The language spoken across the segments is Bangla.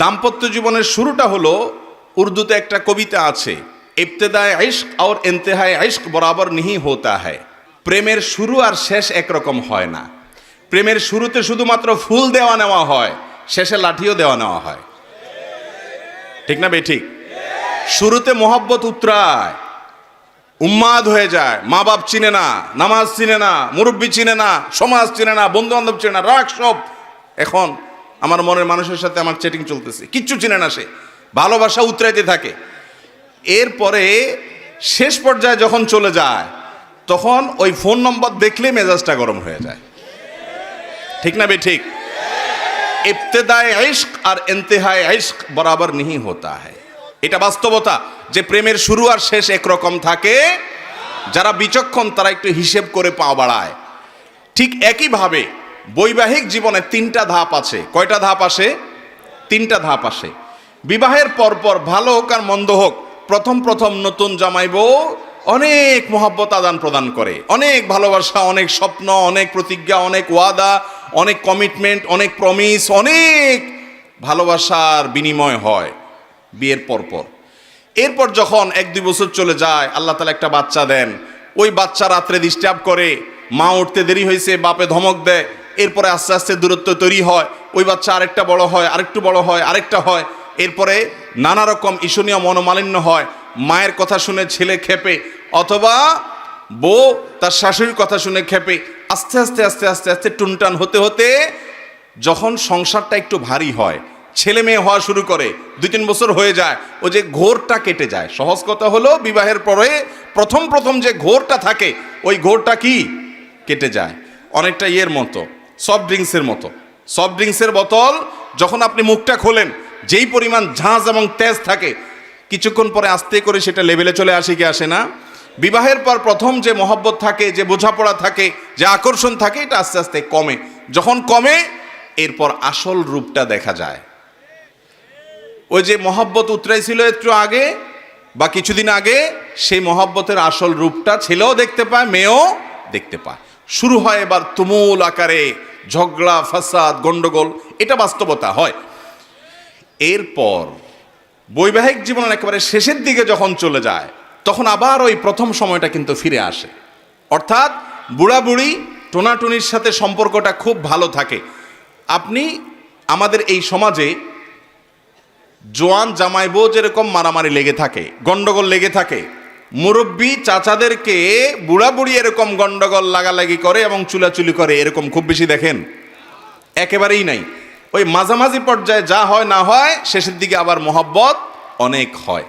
দাম্পত্য জীবনের শুরুটা হলো উর্দুতে একটা কবিতা আছে, ইবতেদায় ইশক আর এন্তেহায় ইশক বরাবর নিহি হোতা হয় প্রেমের শুরু আর শেষ একরকম হয় না। প্রেমের শুরুতে শুধুমাত্র ফুল দেওয়া নেওয়া হয়, শেষে লাঠিও দেওয়া নেওয়া হয়। ঠিক না বে ঠিক? শুরুতে মোহব্বত উতরায়, উম্মাদ হয়ে যায় মা বাপ চিনে না, নামাজ চিনে না, মুরব্বী চিনে না, সমাজ চিনে না বন্ধু বান্ধব চিনে না, রাগ সব এখন আমার মনের মানুষের সাথে আমার চেটিং চলতেছে। কিচ্ছু চিনে না সে। ভালোবাসা উতরাইতে থাকে। এরপরে শেষ পর্যায়ে যখন চলে যায়, তখন ওই ফোন নম্বর দেখলে মেজাজটা গরম হয়ে যায়। ঠিক না বে ঠিক? ইবতেদায় ইশক আর ইন্তেহায় ইশক বরাবর নিহি হোতা है এটা বাস্তবতা। যে প্রেমের শুরু আর শেষ একরকম থাকে, যারা বিচক্ষণ তারা একটু হিসেব করে পা বাড়ায়। ঠিক একইভাবে বৈবাহিক জীবনে তিনটা ধাপ আছে। কয়টা ধাপ আসে? তিনটা ধাপ আসে। বিবাহের পরপর ভালো হোক আর মন্দ হোক, প্রথম প্রথম নতুন জামাই বউ অনেক মহাব্বত আদান প্রদান করে। অনেক ভালোবাসা, অনেক স্বপ্ন, অনেক প্রতিজ্ঞা, অনেক ওয়াদা, অনেক কমিটমেন্ট অনেক প্রমিস অনেক ভালোবাসার বিনিময় হয় বিয়ের পরপর। এরপর যখন এক দুই বছর চলে যায়, আল্লাহ তালা একটা বাচ্চা দেন। ওই বাচ্চা রাত্রে ডিস্টার্ব করে, মা উঠতে দেরি হয়েছে, বাপে ধমক দেয়। এরপরে আস্তে আস্তে দূরত্ব তৈরি হয়। ওই বাচ্চা আরেকটা বড় হয়, আরেকটু বড় হয়, আরেকটা হয়। এরপরে নানা রকম ঈশনীয় মনোমালিন্য হয়। মায়ের কথা শুনে ছেলে খেপে অথবা বউ তার শাশুড়ির কথা শুনে খেপে আস্তে আস্তে আস্তে আস্তে আস্তে টুনটান হতে হতে যখন সংসারটা একটু ভারী হয়, ছেলে মেয়ে হওয়া শুরু করে, দুই তিন বছর হয়ে যায়, ও যে ঘোরটা কেটে যায়। সহজ কথা হলো বিবাহের পরে প্রথম প্রথম যে ঘোরটা থাকে, ওই ঘোরটা কি? কেটে যায়। অনেকটা ইয়ের মতো। সফট ড্রিঙ্কসের মতো। সফট ড্রিঙ্কসের বোতল, যখন আপনি মুখটা খোলেন, যেই পরিমাণ ঝাঁজ এবং তেজ থাকে, কিছুক্ষণ পরে আস্তে করে সেটা লেভেলে চলে আসে কি আসে না। বিবাহের পর প্রথম যে মহব্বত থাকে, যে বোঝাপড়া থাকে, যে আকর্ষণ থাকে, এটা আস্তে আস্তে কমে। যখন কমে, এরপর আসল রূপটা দেখা যায়। ওই যে মহব্বত উতরাইছিল একটু আগে, বা কিছুদিন আগে, সেই মহব্বতের আসল রূপটা ছেলেও দেখতে পায়, মেয়েও দেখতে পায়। শুরু হয় এবার তুমুল আকারে ঝগড়া, ফাসাদ, গন্ডগোল, এটা বাস্তবতা, হয়। এরপর বৈবাহিক জীবনের একেবারে শেষের দিকে যখন চলে যায়, তখন আবার ওই প্রথম সময়টা কিন্তু ফিরে আসে। অর্থাৎ বুড়া বুড়ি টোনাটুনির সাথে সম্পর্কটা খুব ভালো থাকে। আপনি আমাদের এই সমাজে জোয়ান জামাইবো যেরকম মারামারি লেগে থাকে, গন্ডগোল লেগে থাকে মুরব্বী চাচাদেরকে বুড়া বুড়ি এরকম গন্ডগোল লাগালাগি করে এবং চুলাচুলি করে, এরকম খুব বেশি দেখেন? একেবারেই নাই। ওই মাঝামাঝি পর্যায়ে যা হয় না হয়, শেষের দিকে আবার মহব্বত অনেক হয়।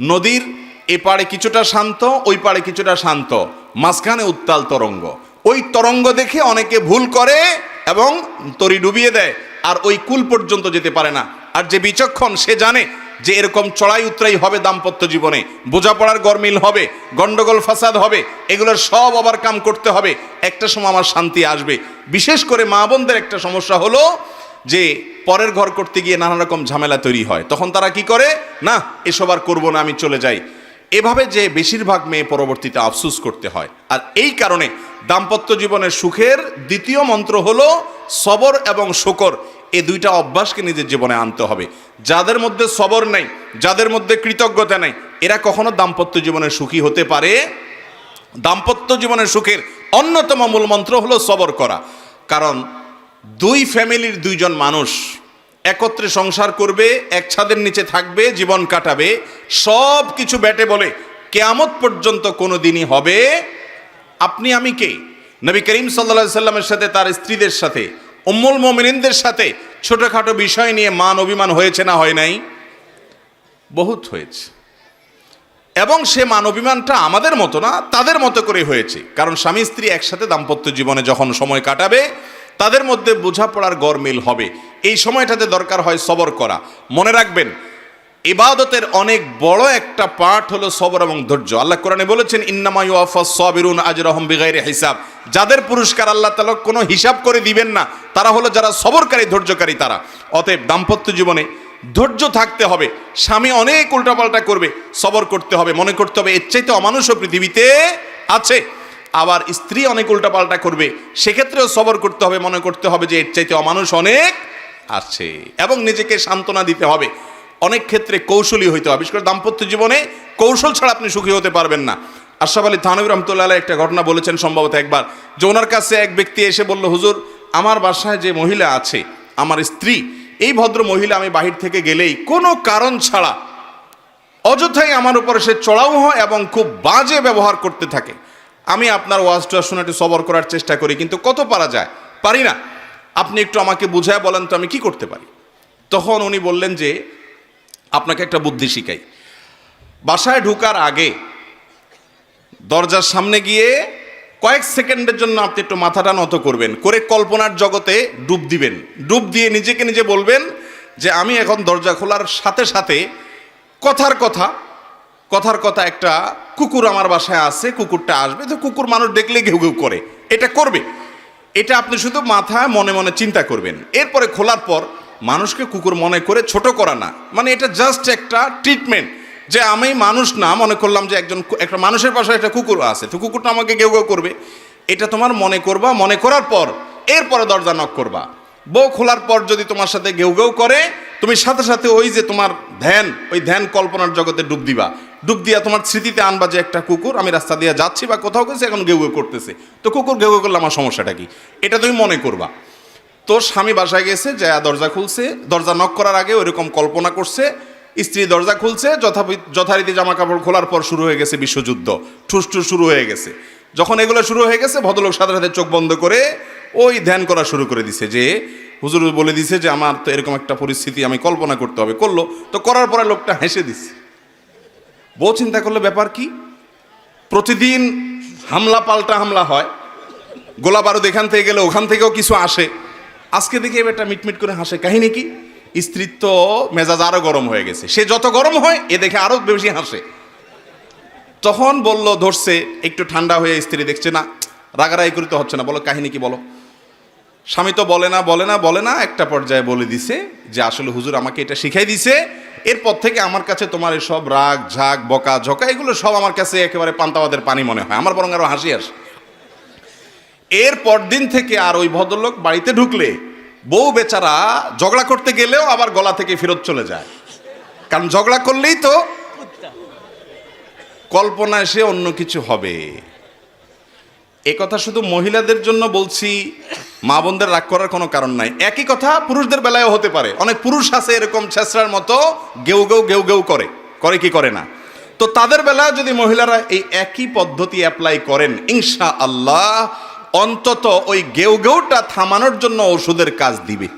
নদীর এ পাড়ে কিছুটা শান্ত, ওই পাড়ে কিছুটা শান্ত, মাঝখানে উত্তাল তরঙ্গ। ওই তরঙ্গ দেখে অনেকে ভুল করে এবং তরি ডুবিয়ে দেয়, আর ওই কুল পর্যন্ত যেতে পারে না। আর যে বিচক্ষণ, সে জানে যে এরকম চড়াই উতরাই হবে দাম্পত্য জীবনে। বোঝাপড়ার গরমিল হবে, গন্ডগোল ফাসাদ হবে, এগুলোর সব আবার ওভারকাম করতে হবে। একটা সময় আমার শান্তি আসবে। বিশেষ করে মা বোনদের একটা সমস্যা হলো যে পরের ঘর করতে গিয়ে নানা রকম ঝামেলা তৈরি হয়। তখন তারা কি করে? না, এসব আর করব না, আমি চলে যাই। এভাবে যে বেশিরভাগ মেয়ে পরবর্তীতে আফসুস করতে হয়। আর এই কারণে দাম্পত্য জীবনের সুখের দ্বিতীয় মন্ত্র হলো, সবর এবং শকর। এই দুইটা অভ্যাসকে নিজের জীবনে আনতে হবে। যাদের মধ্যে সবর নেই, যাদের মধ্যে কৃতজ্ঞতা নেই, এরা কখনো দাম্পত্য জীবনে সুখী হতে পারে? দাম্পত্য জীবনের সুখের অন্যতম মূল মন্ত্র হলো সবর করা। কারণ দুই ফ্যামিলির দুইজন মানুষ একত্রে সংসার করবে, এক ছাদের নিচে থাকবে, জীবন কাটাবে সব কিছু ব্যাটে বলে কেয়ামত পর্যন্ত কোনো দিনই হবে। আপনি আমি কে? নবী করিম সাল্লা সাল্লামের সাথে, তার স্ত্রীদের সাথে উম্মুল মমিনদের সাথে ছোটোখাটো বিষয় নিয়ে মান অভিমান হয়েছে না হয় নাই? বহুত হয়েছে। এবং সে মান অভিমানটা আমাদের মতো না, তাদের মতো করে হয়েছে। কারণ স্বামী স্ত্রী একসাথে দাম্পত্য জীবনে যখন সময় কাটাবে, তাদের মধ্যে বোঝাপড়ার গরমিল হবে। এই সময়টাতে দরকার হয় সবর করা। মনে রাখবেন ইবাদতের অনেক বড় একটা পাঠ হলো সবর এবং ধৈর্য। আল্লাহ কোরআনে বলেছেন, ইন্নামা ইউআফা সাবিরুন আজরাহুম বিগাইরি হিসাব। যাদের পুরস্কার আল্লাহ তাআলা কোনো হিসাব করে দিবেন না, তারা হলো যারা সবরকারী, ধৈর্যকারী তারা। অতএব দাম্পত্য জীবনে ধৈর্য থাকতে হবে। স্বামী অনেক উল্টাপাল্টা করবে, সবর করতে হবে, মনে করতে হবে, এর চাইতে অমানুষও পৃথিবীতে আছে। আবার স্ত্রী অনেক উল্টাপাল্টা করবে, সেক্ষেত্রেও সবর করতে হবে, মনে করতে হবে যে এর চাইতে অমানুষ অনেক আছে। এবং নিজেকে সান্ত্বনা দিতে হবে। অনেক ক্ষেত্রে কৌশলী হইতে হবে। বিশেষ করে দাম্পত্য জীবনে কৌশল ছাড়া আপনি সুখী হতে পারবেন না। আশরাফ আলী থানবী রহমতুল্লাহ একটা ঘটনা বলেছেন সম্ভবত একবার। যে ওনার কাছে এক ব্যক্তি এসে বলল, হুজুর, আমার বাসায় যে মহিলা আছে, আমার স্ত্রী, এই ভদ্র মহিলা আমি বাহির থেকে গেলেই কোনো কারণ ছাড়া অযথাই আমার উপরে সে চড়াও হয় এবং খুব বাজে ব্যবহার করতে থাকে। আমি আপনার ওয়াজ ওয়াজটা শুনে একটু সবর করার চেষ্টা করি, কিন্তু কত পারা যায়? পারি না। আপনি একটু আমাকে বুঝায় বলেন তো আমি কি করতে পারি? তখন উনি বললেন যে আপনাকে একটা বুদ্ধি শিখাই। বাসায় ঢুকার আগে দরজার সামনে গিয়ে কয়েক সেকেন্ডের জন্য আপনি একটু মাথাটা নত করবেন, করে কল্পনার জগতে ডুব দিবেন। ডুব দিয়ে নিজেকে নিজে বলবেন যে, আমি এখন দরজা খোলার সাথে সাথে কথার কথা কথার কথা একটা কুকুর আমার বাসায় আছে, কুকুরটা আসবে, তো কুকুর মানুষ দেখলে ঘেউ ঘেউ করে। এটা করবে। এটা আপনি শুধু মাথায় মনে মনে চিন্তা করবেন। এরপরে খোলার পর মানুষকে কুকুর মনে করে ছোট করা না। মানে এটা জাস্ট একটা ট্রিটমেন্ট যে আমি মানুষ না, মনে করলাম যে একজন একটা মানুষের পাশে একটা কুকুর আছে। তো কুকুরটা আমাকে ঘেউ ঘেউ করবে। এটা তোমার মনে করবা, মনে করার পর এরপরে দরজা নক করবা। বউ খোলার পর যদি তোমার সাথে ঘেউ ঘেউ করে, তুমি সাথে সাথে ওই যে তোমার ধ্যান, ওই ধ্যান কল্পনার জগতে ডুব দিবা। ডুব দিয়া তোমার স্মৃতিতে আনবা যে একটা কুকুর, আমি রাস্তা দিয়ে যাচ্ছি বা কোথাও গেছি, এখন ঘেউ ঘেউ করতেছে। তো কুকুর ঘেউ ঘেউ করলে আমার সমস্যাটা কি? এটা তুমি মনে করবা। তো স্বামী বাসায় গেছে যা দরজা খুলছে। দরজা নক করার আগে ওইরকম কল্পনা করছে, স্ত্রী দরজা খুলছে যথারীতি জামা কাপড় খোলার পর শুরু হয়ে গেছে বিশ্বযুদ্ধ। ঠুস ঠুস শুরু হয়ে গেছে। যখন এগুলো শুরু হয়ে গেছে, ভদ্রলোক সাথে সাথে চোখ বন্ধ করে ওই ধ্যান করা শুরু করে দিছে যে, হুজুর বলে দিছে যে, আমার তো এরকম একটা পরিস্থিতি, আমি কল্পনা করতে হবে। করল। তো করার পরে লোকটা হেসে দিছে। বউ চিন্তা করলে, ব্যাপার কি? প্রতিদিন হামলা পাল্টা হামলা হয়। গোলা বারুদ এখান থেকে গেলে ওখান থেকেও কিছু আসে। আজকে দেখি এবারটা মিটমিট করে হাসে। কাহিনী কি? স্ত্রীর তো মেজাজ আরও গরম হয়ে গেছে। সে যত গরম হয়, এ দেখে আরও বেশি হাসে। তখন বলল, ধরছে, একটু ঠান্ডা হয়ে স্ত্রী দেখছে না। রাগারাগি করতে হচ্ছে না। বলো, কাহিনী কি বলো? স্বামী তো বলে না বলে না বলে না, একটা পর্যায়ে বলে দিছে যে, আসলে হুজুর আমাকে এটা শিখাই দিছে। এরপর থেকে আমার কাছে তোমার এসব রাগ, ঝাঁক বকা ঝকা এগুলো সব আমার কাছে একেবারে পান্তাবাদের পানি মনে হয়। আমার বরং আরও হাসি আসে। এর পরদিন থেকে আর ওই ভদ্রলোক বাড়িতে ঢুকলে বউ বেচারা ঝগড়া করতে গেলেও আবার গলা থেকে ফেরত চলে যায়। কারণ ঝগড়া করলেই তো কল্পনায় সে অন্য কিছু হবে। এ কথা শুধু মহিলাদের জন্য বলছি, মা বোনদের রাগ করার কোনো কারণ নাই। একই কথা পুরুষদের বেলায়ও হতে পারে। অনেক পুরুষ আছে এরকম ছেঁচড়ার মতো, গেউ গেউ গেউ গেউ করে। করে কি করে না? তো তাদের বেলায় যদি মহিলারা এই একই পদ্ধতি অ্যাপ্লাই করেন ইনশা আল্লাহ অন্তত ওই গেউ গেউটা থামানোর জন্য ওষুধের কাজ দিবে।